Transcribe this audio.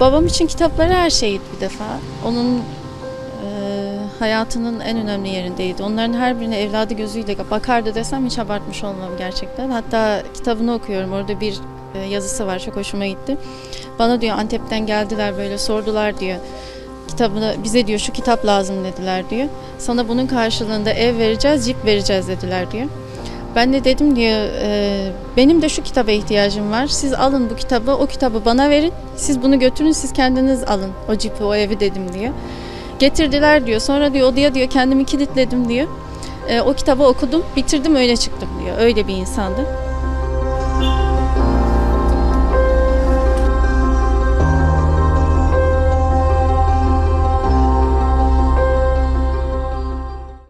Babam için kitapları her şeydi bir defa. Onun e, hayatının en önemli yerindeydi. Onların her birine evladı gözüyle bakardı desem hiç abartmış olmam gerçekten. Hatta kitabını okuyorum. Orada bir e, yazısı var. Çok hoşuma gitti. Bana diyor Antep'ten geldiler böyle sordular diyor. Kitabını bize diyor şu kitap lazım dediler diyor. Sana bunun karşılığında ev vereceğiz, cip vereceğiz dediler diyor. Ben de dedim diyor e, benim de şu kitaba ihtiyacım var. Siz alın bu kitabı, o kitabı bana verin. Siz bunu götürün, siz kendiniz alın o cipi, o evi dedim diyor. Getirdiler diyor. Sonra diyor odaya diyor kendimi kilitledim diyor. E, o kitabı okudum, bitirdim öyle çıktım diyor. Öyle bir insandı.